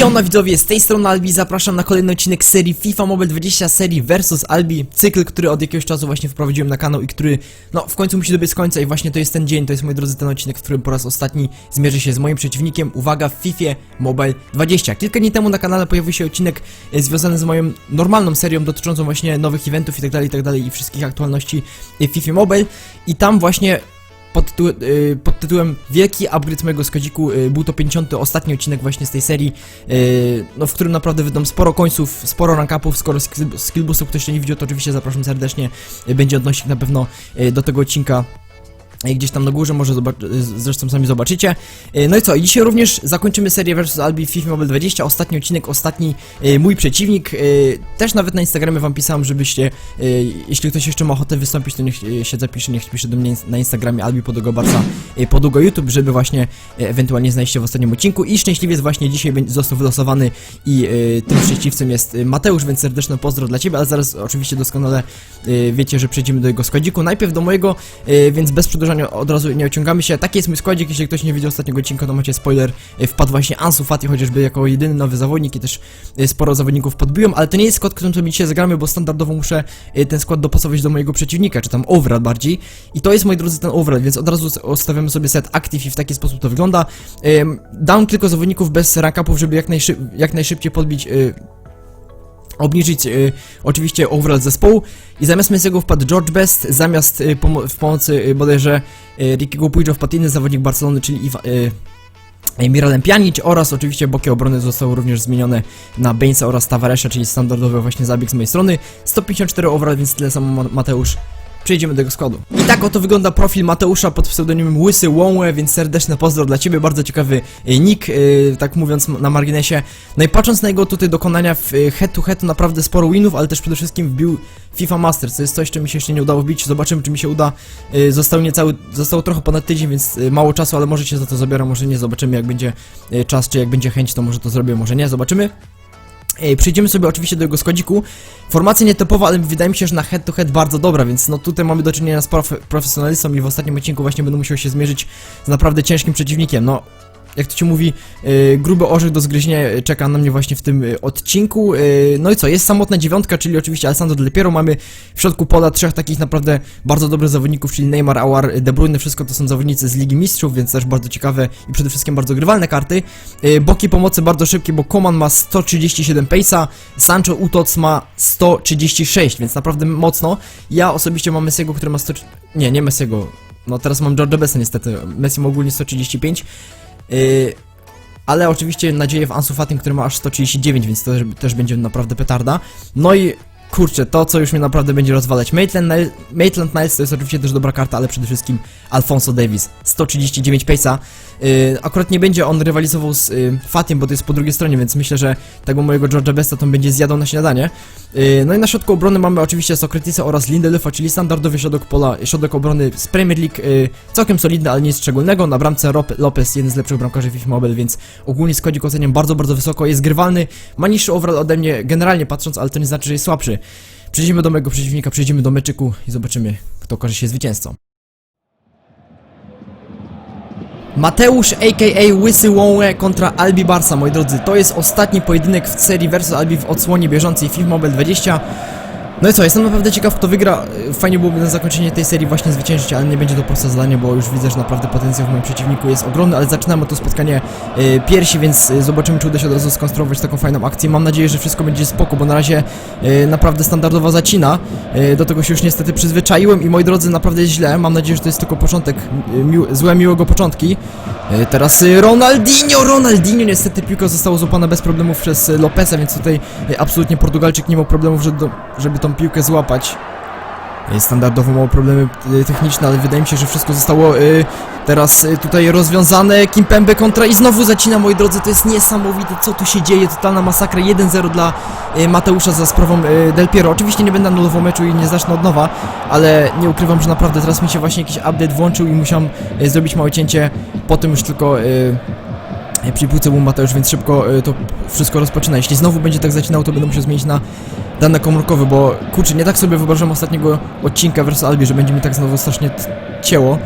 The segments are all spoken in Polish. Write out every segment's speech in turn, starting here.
Jona widzowie, z tej strony Albi zapraszam na kolejny odcinek serii FIFA Mobile 20 serii versus Albi. Cykl, który od jakiegoś czasu właśnie wprowadziłem na kanał i który no w końcu musi dobiec końca i właśnie to jest ten dzień, to jest moi drodzy ten odcinek, w którym po raz ostatni zmierzy się z moim przeciwnikiem, uwaga, w FIFA Mobile 20 Kilka dni temu na kanale pojawił się odcinek e, związany z moją normalną serią dotyczącą właśnie nowych eventów i tak dalej, i tak i wszystkich aktualności FIFA Mobile. I tam właśnie pod, tytu y, pod tytułem Wielki upgrade mojego skodziku y, był to 50. ostatni odcinek właśnie z tej serii, y, no w którym naprawdę wydam sporo końców, sporo rankupów, skoro skill, skillboostów ktoś jeszcze nie widział, to oczywiście zapraszam serdecznie, y, będzie odnośnik na pewno y, do tego odcinka. Gdzieś tam na górze, może zresztą sami zobaczycie. Y, No i co, dzisiaj również zakończymy serię vs Albi w FIFA Mobile 20. Ostatni odcinek, ostatni y, mój przeciwnik. Y, Też nawet na Instagramie wam pisałem, żebyście, jeśli ktoś jeszcze ma ochotę wystąpić, to niech się zapisze, niech pisze do mnie na Instagramie Albi Podługo Barca y, Podługo YouTube, żeby właśnie ewentualnie znaleźć się w ostatnim odcinku. I szczęśliwiec właśnie dzisiaj został wylosowany i tym szczęśliwcem jest Mateusz, więc serdeczne pozdro dla ciebie, ale zaraz oczywiście doskonale wiecie, że przejdziemy do jego składziku. Najpierw do mojego, więc bez przedłużania od razu nie ociągamy się. Taki jest mój składzik, jeśli ktoś nie widział ostatniego odcinka, to macie spoiler. Y, Wpadł właśnie Ansu Fati, chociażby jako jedyny nowy zawodnik i też y, sporo zawodników podbiłem, ale to nie jest skład, którym sobie dzisiaj zagramy, bo standardowo muszę y, ten skład dopasować do mojego przeciwnika, czy tam overall bardziej. I to jest, moi drodzy, ten overall, więc od razu ustawiamy sobie set active i w taki sposób to wygląda. Dam tylko zawodników bez rankupów, żeby jak, najszyb jak najszybciej podbić obniżyć y, oczywiście overall zespołu i zamiast Messiego wpadł George Best, zamiast y, w pomocy y, bodajże y, Rickiego Puijo wpadł inny zawodnik Barcelony, czyli Iwa, y, Miralem Pjanic oraz oczywiście boki obrony zostały również zmienione na Bainsa oraz Tavaresza, czyli standardowy właśnie zabieg z mojej strony. 154 overall, więc tyle samo Ma- Mateusz. Przejdziemy do jego składu. I tak oto wygląda profil Mateusza pod pseudonimem Łysy Łąłę, więc serdeczne pozdro dla ciebie, bardzo ciekawy y, nick, y, tak mówiąc na marginesie. No i patrząc na jego tutaj dokonania w y, head to head, naprawdę sporo winów, ale też przede wszystkim wbił FIFA Masters, to jest coś, czym mi się jeszcze nie udało wbić, zobaczymy czy mi się uda. Y, Został niecały, został trochę ponad tydzień, więc mało czasu, ale może się za to zabiorę, może nie, zobaczymy jak będzie czas, czy jak będzie chęć, to może to zrobię, może nie, zobaczymy. Ej, Przejdziemy sobie oczywiście do jego składziku. Formacja nietypowa, ale wydaje mi się, że na head to head bardzo dobra, więc no tutaj mamy do czynienia z profe profesjonalistą i w ostatnim odcinku właśnie będę musiał się zmierzyć z naprawdę ciężkim przeciwnikiem. No, jak to ci mówi, yy, gruby orzech do zgryzienia czeka na mnie właśnie w tym yy, odcinku. Yy, no i co, jest samotna dziewiątka, czyli oczywiście Alessandro Del Piero. Mamy w środku pola trzech takich naprawdę bardzo dobrych zawodników, czyli Neymar, Awar, De Bruyne. Wszystko to są zawodnicy z Ligi Mistrzów, więc też bardzo ciekawe i przede wszystkim bardzo grywalne karty. Yy, boki pomocy bardzo szybkie, bo Koman ma 137 pace'a, Sancho Utoc ma 136, więc naprawdę mocno. Ja osobiście mam Messiego, który ma 100... Nie, nie Messiego. No teraz mam George Bessa niestety. Messi ma ogólnie 135. Yy, ale oczywiście nadzieję w Ansu Fatim, który ma aż 139, więc to też będzie naprawdę petarda. No i kurczę, to co już mnie naprawdę będzie rozwalać. Maitland, Maitland Niles to jest oczywiście też dobra karta, ale przede wszystkim Alfonso Davis, 139 pace'a. Yy, akurat nie będzie on rywalizował z yy, Fatim, bo to jest po drugiej stronie, więc myślę, że tego mojego George'a Besta to będzie zjadał na śniadanie. Yy, no i na środku obrony mamy oczywiście Sokratisa oraz Lindelöfa, czyli standardowy środek pola, środek obrony z Premier League, yy, całkiem solidny, ale nic szczególnego. Na bramce Rop Lopez, jeden z lepszych bramkarzy FIFA Mobile, więc ogólnie składzik oceniam bardzo, bardzo wysoko, jest grywalny, ma niższy overall ode mnie, generalnie patrząc, ale to nie znaczy, że jest słabszy. Przejdziemy do mojego przeciwnika, przejdziemy do meczyku i zobaczymy, kto okaże się zwycięzcą. Mateusz aka Łysy Łąłę kontra Albi Barsa, moi drodzy. To jest ostatni pojedynek w serii versus Albi w odsłonie bieżącej FIFA Mobile 20. No i co, jestem naprawdę ciekaw kto wygra. Fajnie byłoby na zakończenie tej serii właśnie zwyciężyć, ale nie będzie to proste zadanie, bo już widzę, że naprawdę potencjał w moim przeciwniku jest ogromny, ale zaczynamy to spotkanie y, piersi, więc y, zobaczymy czy uda się od razu skonstruować taką fajną akcję. Mam nadzieję, że wszystko będzie spoko, bo na razie y, naprawdę standardowo zacina. Y, do tego się już niestety przyzwyczaiłem i moi drodzy, naprawdę jest źle. Mam nadzieję, że to jest tylko początek, y, złe miłego początki. Y, Teraz y, Ronaldinho, Ronaldinho, niestety piłka została złapana bez problemów przez y, Lopeza, więc tutaj y, absolutnie Portugalczyk nie miał problemów, żeby, do, żeby tą piłkę złapać. Standardowo mało problemy y, techniczne, ale wydaje mi się, że wszystko zostało y, teraz y, tutaj rozwiązane. Kimpembe kontra i znowu zacina, moi drodzy, to jest niesamowite, co tu się dzieje, totalna masakra. 1-0 dla y, Mateusza za sprawą y, Del Piero. Oczywiście nie będę anulował meczu i nie zacznę od nowa, ale nie ukrywam, że naprawdę teraz mi się właśnie jakiś update włączył i musiałem y, zrobić małe cięcie. Potem już tylko... Y, przy piłce był Mateusz, więc szybko y, to wszystko rozpoczyna. Jeśli znowu będzie tak zacinał, to będę musiał zmienić na dane komórkowe, bo kurczę, nie tak sobie wyobrażam ostatniego odcinka versus Albi, że będzie mi tak znowu strasznie cięło.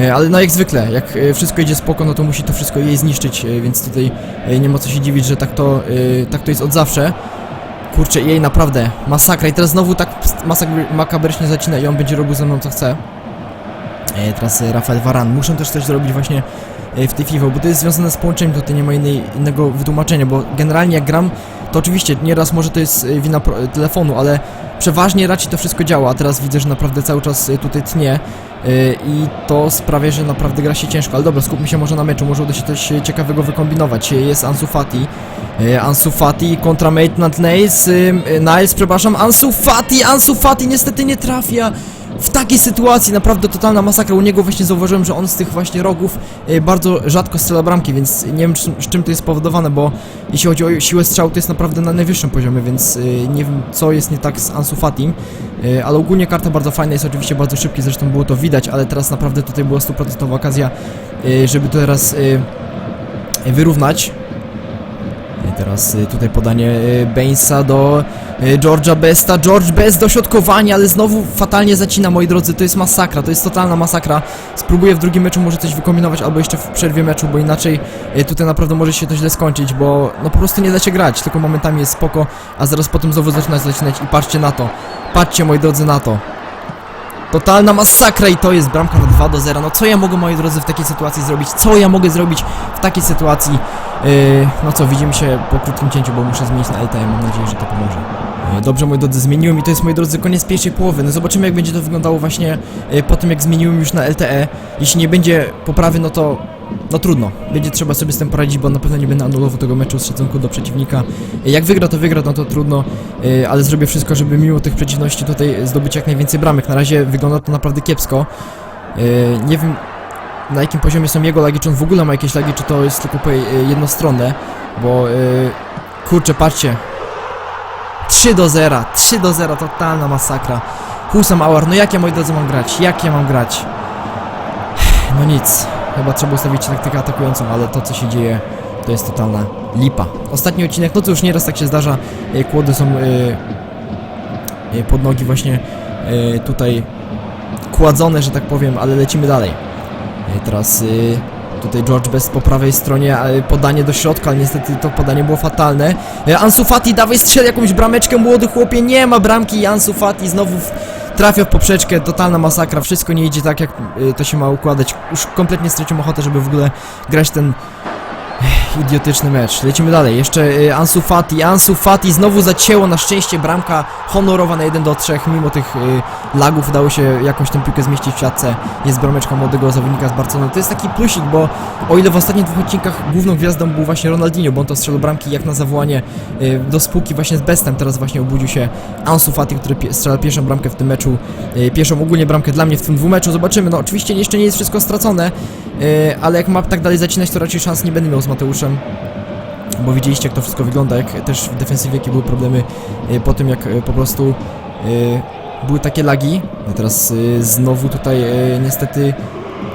E, Ale no jak zwykle, jak e, wszystko idzie spoko, no to musi to wszystko jej zniszczyć, e, więc tutaj e, nie ma co się dziwić, że tak to, e, tak to jest od zawsze. Kurczę, jej naprawdę, masakra i teraz znowu tak masak- makabrycznie zaczyna i on będzie robił ze mną co chce. E, Teraz e, Rafael Varan, muszę też coś zrobić właśnie e, w tej FIFA, bo to jest związane z połączeniem, tutaj nie ma innej, innego wytłumaczenia, bo generalnie jak gram, to oczywiście nieraz może to jest e, wina pro- telefonu, ale przeważnie raczej to wszystko działa, a teraz widzę, że naprawdę cały czas e, tutaj tnie e, i to sprawia, że naprawdę gra się ciężko, ale dobra, skupmy się może na meczu, może uda się coś e, ciekawego wykombinować. E, Jest Ansu Fati, e, Ansu Fati kontra Maitland Niles, e, e, Niles, przepraszam, Ansu Fati, Ansu Fati niestety nie trafia w takiej sytuacji naprawdę totalna masakra. U niego właśnie zauważyłem, że on z tych właśnie rogów e, bardzo rzadko strzela bramki, więc nie wiem z, czym to jest spowodowane, bo jeśli chodzi o siłę strzału, to jest naprawdę na najwyższym poziomie, więc e, nie wiem co jest nie tak z Ansu Fatim, e, ale ogólnie karta bardzo fajna, jest oczywiście bardzo szybki, zresztą było to widać, ale teraz naprawdę tutaj była stuprocentowa okazja, żeby to teraz wyrównać. Teraz y, tutaj podanie y, Bainsa do y, George'a Besta. George Best dośrodkowanie, ale znowu fatalnie zacina, moi drodzy. To jest masakra, to jest totalna masakra. Spróbuję w drugim meczu może coś wykombinować, albo jeszcze w przerwie meczu, bo inaczej y, tutaj naprawdę może się to źle skończyć, bo no po prostu nie da się grać, tylko momentami jest spoko, a zaraz potem znowu zaczyna zacinać i patrzcie na to. Patrzcie, moi drodzy, na to. Totalna masakra i to jest bramka na 2 do 0. No co ja mogę, moi drodzy, w takiej sytuacji zrobić? Co ja mogę zrobić w takiej sytuacji? Yy, no co, widzimy się po krótkim cięciu, bo muszę zmienić na LTE. Mam nadzieję, że to pomoże. Dobrze, moi drodzy, zmieniłem i to jest, moi drodzy, koniec pierwszej połowy. No zobaczymy, jak będzie to wyglądało właśnie yy, po tym, jak zmieniłem już na LTE. Jeśli nie będzie poprawy, no to no trudno, będzie trzeba sobie z tym poradzić, bo na pewno nie będę anulował tego meczu z szacunku do przeciwnika. Jak wygra, to wygra, no to trudno, yy, ale zrobię wszystko, żeby mimo tych przeciwności tutaj zdobyć jak najwięcej bramek. Na razie wygląda to naprawdę kiepsko. Nie wiem na jakim poziomie są jego lagi, czy on w ogóle ma jakieś lagi, czy to jest tylko jednostronne, bo kurczę, patrzcie. 3 do 0, 3 do 0, totalna masakra. Husam Awar, no jak ja moi drodzy mam grać? Jak ja mam grać? No nic. Chyba trzeba ustawić taktykę atakującą, ale to co się dzieje to jest totalna lipa. Ostatni odcinek, no to już nieraz tak się zdarza, e, kłody są e, e, pod nogi właśnie e, tutaj kładzone, że tak powiem, ale lecimy dalej. E, teraz e, tutaj George Best po prawej stronie, e, podanie do środka, ale niestety to podanie było fatalne. E, Ansu Fati, dawaj strzel jakąś brameczkę, młody chłopie, nie ma bramki i Ansu Fati znowu trafia w poprzeczkę, totalna masakra, wszystko nie idzie tak jak y, to się ma układać. Już kompletnie straciłem ochotę, żeby w ogóle grać ten idiotyczny mecz. Lecimy dalej, jeszcze y, Ansu Fati, Ansu Fati znowu zacięło, na szczęście bramka honorowa na 1 do 3, mimo tych y, lagów udało się jakąś tę piłkę zmieścić w siatce. Jest brameczka młodego zawodnika z Barcelony. To jest taki plusik, bo o ile w ostatnich dwóch odcinkach główną gwiazdą był właśnie Ronaldinho, bo on to strzelał bramki jak na zawołanie y, do spółki właśnie z Bestem, teraz właśnie obudził się Ansu Fati, który pie- strzela pierwszą bramkę w tym meczu, y, pierwszą ogólnie bramkę dla mnie w tym dwumeczu, zobaczymy, no oczywiście jeszcze nie jest wszystko stracone, ale jak ma tak dalej zacinać, to raczej szans nie będę miał z Mateuszem, bo widzieliście jak to wszystko wygląda, jak też w defensywie jakie były problemy y, po tym jak y, po prostu były takie lagi, a teraz znowu tutaj niestety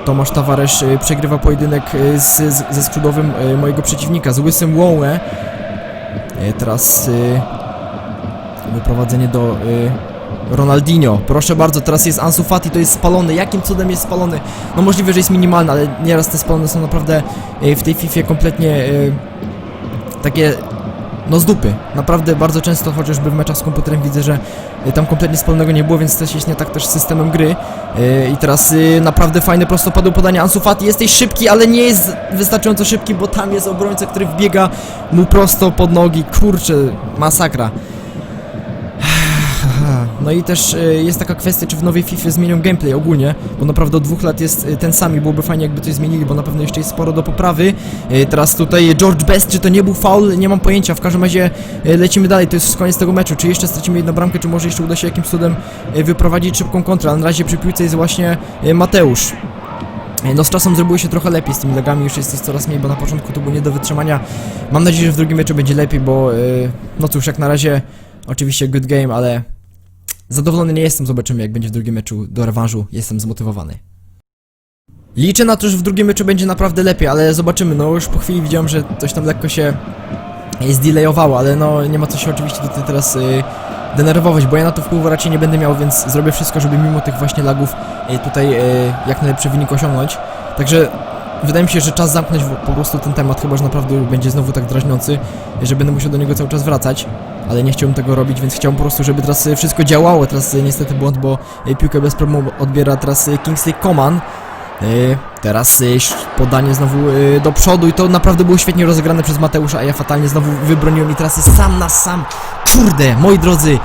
Tomasz Tawaresz przegrywa pojedynek z, z, ze skrzydłowym mojego przeciwnika, z Łysym Łąłę. Teraz wyprowadzenie do Ronaldinho. Proszę bardzo, teraz jest Ansu Fati, to jest spalony. Jakim cudem jest spalony? No możliwe, że jest minimalny, ale nieraz te spalone są naprawdę y, w tej FIFA kompletnie y, takie no z dupy. Naprawdę bardzo często, chociażby w meczach z komputerem widzę, że y, tam kompletnie spalonego nie było, więc też jest nie tak też z systemem gry. I teraz naprawdę fajne prostopadłe podanie Ansu Fati. Jesteś szybki, ale nie jest wystarczająco szybki, bo tam jest obrońca, który wbiega mu prosto pod nogi. Kurczę, masakra. No i też y, jest taka kwestia, czy w nowej FIFA zmienią gameplay ogólnie, bo naprawdę od dwóch lat jest y, ten sam i byłoby fajnie jakby coś zmienili, bo na pewno jeszcze jest sporo do poprawy. Y, Teraz tutaj George Best, czy to nie był foul, nie mam pojęcia, w każdym razie lecimy dalej, to jest koniec tego meczu, czy jeszcze stracimy jedną bramkę, czy może jeszcze uda się jakimś cudem wyprowadzić szybką kontrę, ale na razie przy piłce jest właśnie Mateusz. No z czasem zrobiło się trochę lepiej z tymi lagami, już jest ich coraz mniej, bo na początku to było nie do wytrzymania. Mam nadzieję, że w drugim meczu będzie lepiej, bo no cóż, jak na razie oczywiście good game, ale Zadowolony nie jestem, zobaczymy jak będzie w drugim meczu do rewanżu, jestem zmotywowany. Liczę na to, że w drugim meczu będzie naprawdę lepiej, ale zobaczymy, no już po chwili widziałem, że coś tam lekko się zdelayowało, ale no nie ma co się oczywiście tutaj teraz y, denerwować, bo ja na to wpływu raczej nie będę miał, więc zrobię wszystko, żeby mimo tych właśnie lagów e, tutaj e, jak najlepszy wynik osiągnąć. Także wydaje mi się, że czas zamknąć po prostu ten temat, chyba że naprawdę będzie znowu tak drażniący, że będę musiał do niego cały czas wracać. Ale nie chciałbym tego robić, więc chciałbym po prostu, żeby teraz e, wszystko działało. Teraz e, niestety błąd, bo e, piłkę bez problemu odbiera teraz Kingsley Coman. Teraz podanie znowu do przodu i to naprawdę było świetnie rozegrane przez Mateusza, a ja fatalnie znowu wybroniłem i teraz sam na sam. Kurde, moi drodzy,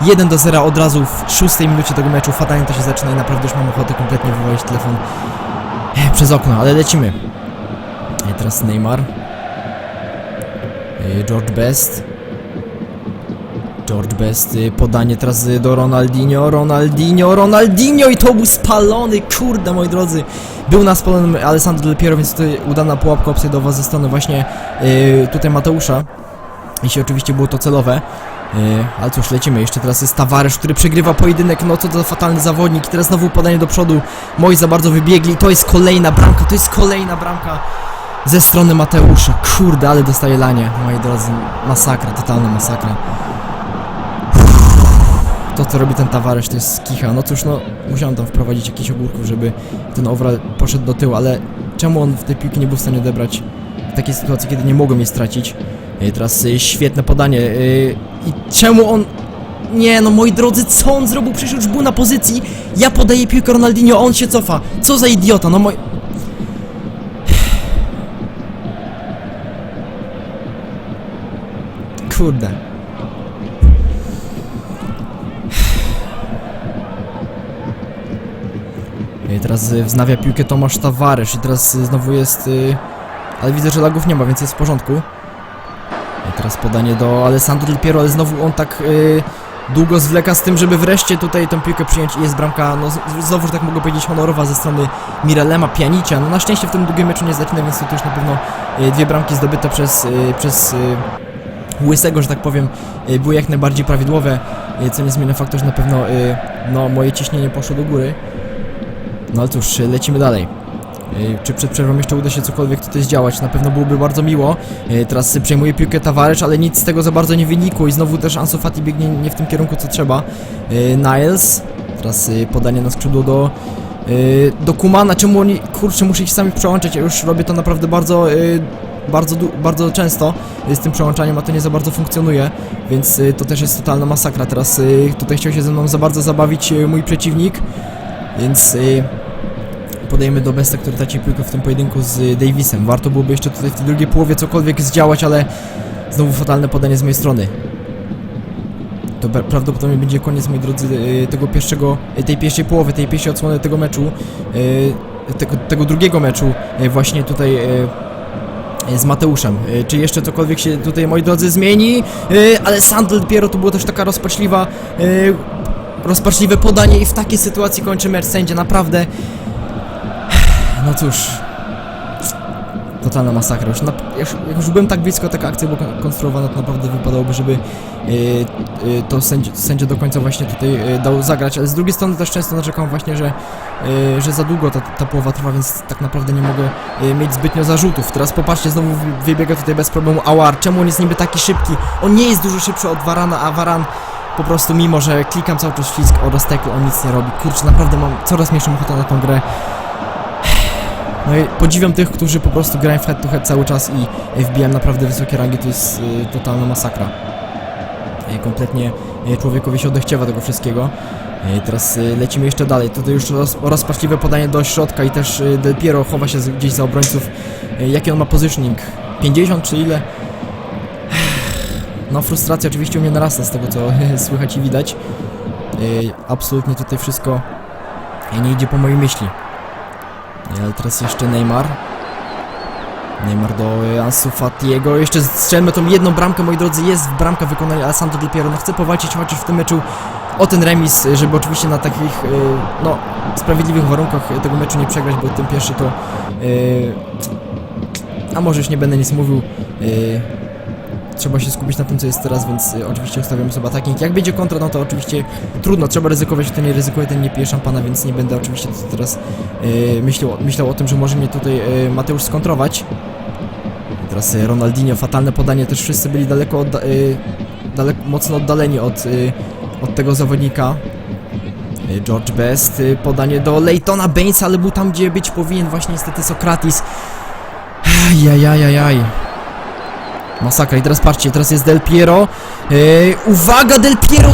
1 do 0 od razu w szóstej minucie tego meczu. Fatalnie to się zaczyna i naprawdę już mam ochotę kompletnie wywalić telefon przez okno, ale lecimy. Teraz Neymar. George Best. George Best, podanie teraz do Ronaldinho, Ronaldinho, Ronaldinho i to był spalony, kurde moi drodzy. Był na spalonym Alessandro Del więc tutaj udana pułapka obsydowa ze strony właśnie y, tutaj Mateusza. Jeśli oczywiście było to celowe. Y, ale cóż, lecimy. Jeszcze teraz jest Tavares, który przegrywa pojedynek. No co to za fatalny zawodnik. I teraz znowu podanie do przodu. Moi za bardzo wybiegli. To jest kolejna bramka, to jest kolejna bramka ze strony Mateusza. Kurde, ale dostaje lanie. Moi drodzy, masakra, totalna masakra. To co robi ten Tavares to jest kicha. No cóż, no musiałem tam wprowadzić jakiś ogórków, żeby ten overall poszedł do tyłu, ale czemu on w tej piłki nie był w stanie odebrać w takiej sytuacji, kiedy nie mogłem jej stracić? I teraz y, świetne podanie. y, I czemu on... Nie, no moi drodzy, co on zrobił? Przecież już był na pozycji. Ja podaję piłkę Ronaldinho, on się cofa. Co za idiota, no moi... Kurde. Teraz y, wznawia piłkę Tomasz Tavares i teraz y, znowu jest... Y, ale widzę, że lagów nie ma, więc jest w porządku. Teraz podanie do Alessandro Del Piero, ale znowu on tak długo zwleka z tym, żeby wreszcie tutaj tę piłkę przyjąć i jest bramka, no znowu, że tak mogę powiedzieć, honorowa ze strony Mirelema, Pianicia. No na szczęście w tym drugim meczu nie zaczyna, więc to już na pewno dwie bramki zdobyte przez, przez Łysego, że tak powiem, były jak najbardziej prawidłowe, co nie zmienia faktu, że na pewno no, moje ciśnienie poszło do góry. No ale cóż, lecimy dalej. Yy, Czy przed przerwą jeszcze uda się cokolwiek tutaj zdziałać? Na pewno byłoby bardzo miło. Yy, Teraz przejmuje piłkę Tavares, ale nic z tego za bardzo nie wynikło i znowu też Ansu Fati biegnie nie w tym kierunku co trzeba. Yy, Niles, teraz podanie na skrzydło do, do Kumana. Czemu oni, kurczę, muszę ich sami przełączać? Ja już robię to naprawdę bardzo, bardzo, bardzo często z tym przełączaniem, a to nie za bardzo funkcjonuje, więc to też jest totalna masakra. Teraz tutaj chciał się ze mną za bardzo zabawić mój przeciwnik, więc... Podejemy do Besta, który traci piłkę w tym pojedynku z Davisem. Warto byłoby jeszcze tutaj w tej drugiej połowie cokolwiek zdziałać, ale znowu fatalne podanie z mojej strony. To pra- prawdopodobnie będzie koniec, moi drodzy, y, tego pierwszego, y, tej pierwszej połowy, tej pierwszej odsłony tego meczu, y, tego, tego drugiego meczu, właśnie tutaj z Mateuszem. Czy jeszcze cokolwiek się tutaj, moi drodzy, zmieni? Ale Sandl dopiero to było też taka rozpaczliwa, rozpaczliwe podanie i w takiej sytuacji kończy mecz sędzia, naprawdę no cóż. Totalna masakra. Już, na, jak już byłem tak blisko, taka akcja była kon- konstruowana, to naprawdę wypadałoby, żeby yy, yy, to sędzia, sędzia do końca właśnie tutaj yy, dał zagrać, ale z drugiej strony też często narzekam właśnie, że, że za długo ta, ta połowa trwa, więc tak naprawdę nie mogę mieć zbytnio zarzutów. Teraz popatrzcie, znowu wy- wybiega tutaj bez problemu Awar. Czemu on jest niby taki szybki? On nie jest dużo szybszy od Varana, a Varan po prostu mimo, że klikam cały czas wcisk oraz tackle, on nic nie robi. Kurczę, naprawdę mam coraz mniejszą ochotę na tą grę. No i podziwiam tych, którzy po prostu grają w head to head cały czas i wbijam naprawdę wysokie rangi, to jest y, totalna masakra. Y, kompletnie y, człowiekowi się odechciewa tego wszystkiego. Y, teraz y, lecimy jeszcze dalej, tutaj już roz, rozpaczliwe podanie do środka i też y, Del Piero chowa się z, gdzieś za obrońców. Y, jaki on ma positioning? 50 czy ile? No frustracja oczywiście u mnie narasta z tego co słychać i widać. Y, absolutnie tutaj wszystko nie idzie po mojej myśli. Ale teraz jeszcze Neymar. Neymar do Ansu Fatiego. Jeszcze strzelmy tą jedną bramkę, moi drodzy. Jest bramka wykonania Alessandro Del Piero. No chcę powalczyć chociaż w tym meczu o ten remis, żeby oczywiście na takich, e, no, sprawiedliwych warunkach tego meczu nie przegrać, bo ten pierwszy to... e, A może już nie będę nic mówił. Trzeba się skupić na tym, co jest teraz, więc e, oczywiście ustawiamy sobie attacking. Jak będzie kontra, no to oczywiście trudno, trzeba ryzykować, kto nie ryzykuje, ten nie pije szampana, więc nie będę oczywiście teraz e, myślał, myślał o tym, że może mnie tutaj e, Mateusz skontrować. Teraz e, Ronaldinho, fatalne podanie, też wszyscy byli daleko e, daleko, mocno oddaleni od, y, od tego zawodnika. Y, George Best, y, podanie do Leightona Bainesa, ale był tam, gdzie być powinien właśnie niestety Sokratis. Ajajajajaj. Masakra i teraz patrzcie, teraz jest Del Piero. Yy, uwaga, Del Piero,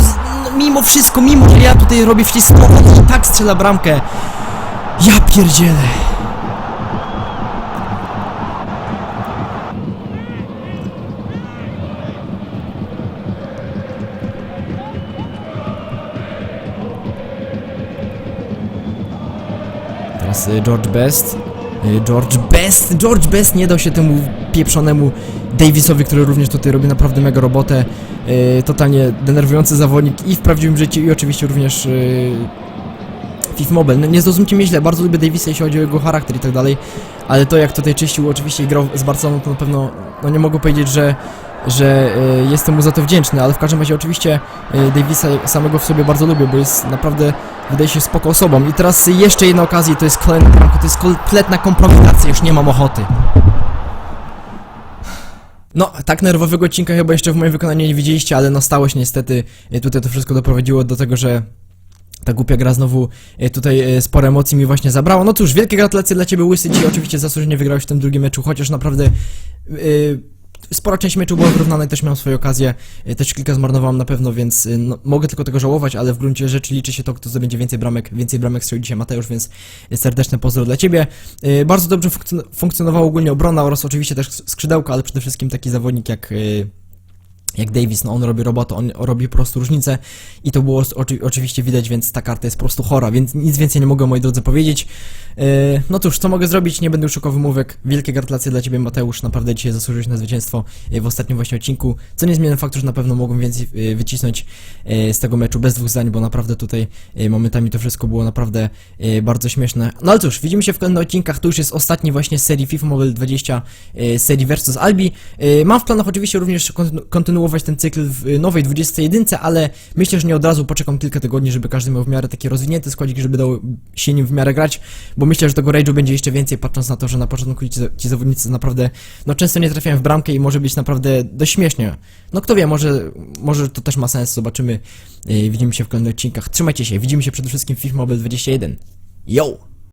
no, mimo wszystko, mimo że ja tutaj robię wcisk on tak strzela bramkę. Ja pierdzielę. Teraz y, George Best. Y, George Best. George Best nie dał się temu pieprzonemu Davisowi, który również tutaj robi naprawdę mega robotę. Y, totalnie denerwujący zawodnik i w prawdziwym życiu i oczywiście również y, FIFA Mobile. No, nie zrozumcie mnie źle, bardzo lubię Davisa jeśli chodzi o jego charakter i tak dalej, ale to jak tutaj czyścił oczywiście grał z Barceloną to na pewno, no nie mogę powiedzieć, że że y, jestem mu za to wdzięczny, ale w każdym razie oczywiście y, Davisa samego w sobie bardzo lubię, bo jest naprawdę, wydaje się spoko osobą. I teraz jeszcze jedna okazja, to jest kolejna to jest kompletna kompromitacja, już nie mam ochoty. No, tak nerwowego odcinka chyba jeszcze w moim wykonaniu nie widzieliście, ale no stało się niestety, y, tutaj to wszystko doprowadziło do tego, że ta głupia gra znowu y, tutaj y, sporo emocji mi właśnie zabrała. No cóż, wielkie gratulacje dla Ciebie Łysy, Ci oczywiście zasłużenie wygrałeś w tym drugim meczu, chociaż naprawdę yy, spora część meczu była wyrównana i też miałem swoje okazje, y, też kilka zmarnowałem na pewno, więc y, no, mogę tylko tego żałować, ale w gruncie rzeczy liczy się to, kto zdobędzie więcej bramek, więcej bramek strzelił dzisiaj Mateusz, więc y, serdeczne pozdro dla Ciebie. Bardzo dobrze funkcjon- funkcjonowała ogólnie obrona oraz oczywiście też skrzydełka, ale przede wszystkim taki zawodnik jak... jak Davis, no on robi robotę, on robi po prostu różnicę i to było oczy, oczywiście widać, więc ta karta jest po prostu chora, więc nic więcej nie mogę moi drodzy powiedzieć. Yy, no cóż, co mogę zrobić? Nie będę już szukał wymówek. Wielkie gratulacje dla Ciebie Mateusz, naprawdę dzisiaj zasłużyłeś na zwycięstwo yy, w ostatnim właśnie odcinku, co nie zmienia faktu, że na pewno mogłem więcej yy, wycisnąć z tego meczu bez dwóch zdań, bo naprawdę tutaj momentami to wszystko było naprawdę bardzo śmieszne. No ale cóż, widzimy się w kolejnych odcinkach, to już jest ostatni właśnie z serii FIFA Mobile 20, yy, serii versus Albi. Mam w planach oczywiście również kontynu- kontynuować ten cykl w y, nowej 21, ale myślę, że nie od razu poczekam kilka tygodni, żeby każdy miał w miarę taki rozwinięty składzik, żeby dał się nim w miarę grać, bo myślę, że tego rage'u będzie jeszcze więcej, patrząc na to, że na początku ci, ci zawodnicy naprawdę, no często nie trafiają w bramkę i może być naprawdę dość śmiesznie. No kto wie, może, może to też ma sens, zobaczymy. Yy, widzimy się w kolejnych odcinkach. Trzymajcie się, widzimy się przede wszystkim w FIFA Mobile 21. Yo!